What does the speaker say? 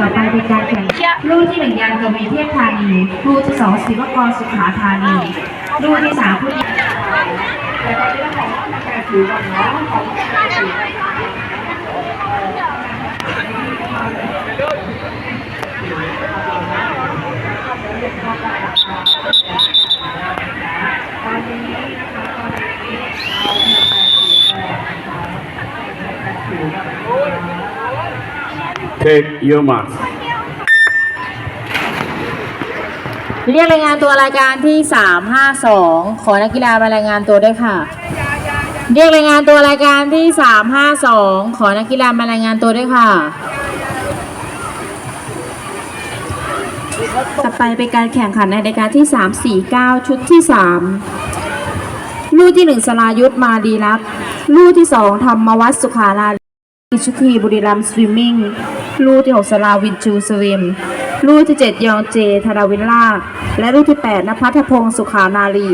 ต่อไปเป็นการแข่งลูกที่หนึ่งยันกวีเทพธานีลูกที่สองศิวกรสุขาธานีลูกที่สามผู้หญิง Take your mark เรียกรายงานตัวรายการที่ 352 ขอนักกีฬามารายงานตัวด้วยค่ะ เรียกรายงานตัวรายการที่ 352 ขอนักกีฬามารายงานตัวด้วยค่ะ ต่อไปเป็นการแข่งขันในรายการที่ 3 4 9 ชุดที่ 3 ลูกที่ 1 สลายุทธมาดีรักลูกที่ 2 ธรรมวัฒสุขานารีชุทีบุรีรัมสวิมมิ่ง ลูกที่6สลาวินชูสวิม ลูกที่7ยองเจธาราวินลาและลูกที่8นภัทรพงศ์สุขานารี